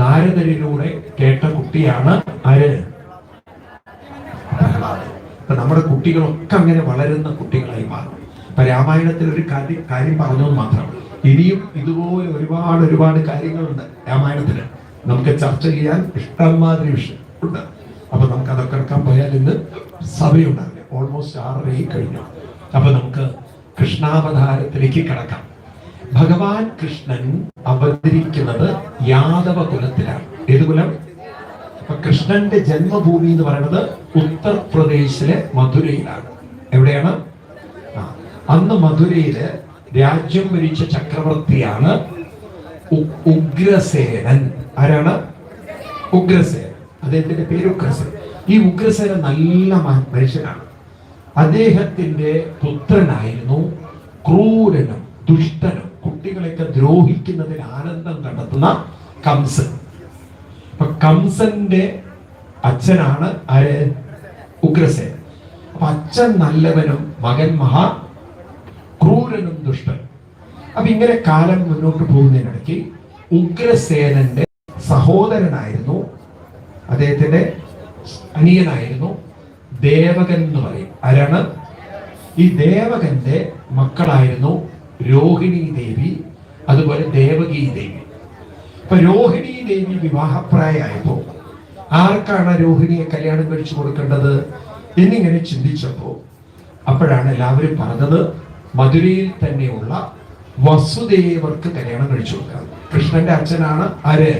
നാരദരിലൂടെ കേട്ട കുട്ടിയാണ് ആര്? നമ്മുടെ കുട്ടികളൊക്കെ അങ്ങനെ വളരുന്ന കുട്ടികളായി മാറും. അപ്പൊ രാമായണത്തിൽ ഒരു കാര്യം കാര്യം പറഞ്ഞു എന്ന് മാത്രം. ഇനിയും ഇതുപോലെ ഒരുപാട് ഒരുപാട് കാര്യങ്ങളുണ്ട് രാമായണത്തിൽ നമുക്ക് ചർച്ച ചെയ്യാൻ ഇഷ്ടംമാതിരി വിഷയം ഉണ്ട് അപ്പൊ നമുക്ക് അതൊക്കെ എടുക്കാൻ പോയാൽ ഇന്ന് സഭയുണ്ടാവില്ല? ഓൾമോസ്റ്റ് ആറരയായി കഴിഞ്ഞു. അപ്പൊ നമുക്ക് കൃഷ്ണാവതാരത്തിലേക്ക് കിടക്കാം. ഭഗവാൻ കൃഷ്ണൻ അവതരിക്കുന്നത് യാദവ കുലത്തിലാണ് ഏത് കുലം? അപ്പൊ കൃഷ്ണന്റെ ജന്മഭൂമി എന്ന് പറയുന്നത് ഉത്തർപ്രദേശിലെ മധുരയിലാണ്. എവിടെയാണ്? അന്ന് മധുരയിൽ രാജ്യം ഭരിച്ച ചക്രവർത്തിയാണ് ഉഗ്രസേനൻ. ആരാണ്? ഉഗ്രസേനൻ. അദ്ദേഹത്തിന്റെ പേര് ഉഗ്രസേനൻ. ഈ ഉഗ്രസേനൻ നല്ല മനുഷ്യനാണ്. അദ്ദേഹത്തിന്റെ പുത്രനായിരുന്നു ക്രൂരനും ദുഷ്ടനും. കുട്ടികളെയൊക്കെ ദ്രോഹിക്കുന്നതിൽ ആനന്ദം കണ്ടെത്തുന്ന കംസൻ. അപ്പൊ കംസന്റെ അച്ഛനാണ് ആര്? ഉഗ്രസേൻ. അപ്പൊ അച്ഛൻ നല്ലവനും മകൻ മഹാ ക്രൂരനും ദുഷ്ടൻ. അപ്പൊ ഇങ്ങനെ കാലം മുന്നോട്ട് പോകുന്നതിനിടയ്ക്ക് ഉഗ്രസേനന്റെ സഹോദരനായിരുന്നു അദ്ദേഹത്തിന്റെ അനിയനായിരുന്നു ദേവകൻ എന്ന് പറയും. ആരാണ്? ഈ ദേവകന്റെ മക്കളായിരുന്നു രോഹിണി ദേവി അതുപോലെ ദേവകി ദേവി അപ്പൊ രോഹിണി ദേവി വിവാഹപ്രായമായപ്പോ ആർക്കാണ് രോഹിണിയെ കല്യാണം കഴിച്ചു കൊടുക്കേണ്ടത് എന്നിങ്ങനെ ചിന്തിച്ചപ്പോ അപ്പോഴാണ് എല്ലാവരും പറഞ്ഞത് മധുരയിൽ തന്നെയുള്ള വസുദേവർക്ക് കല്യാണം കഴിച്ചു കൊടുക്കാം. കൃഷ്ണന്റെ അച്ഛനാണ് ആര്?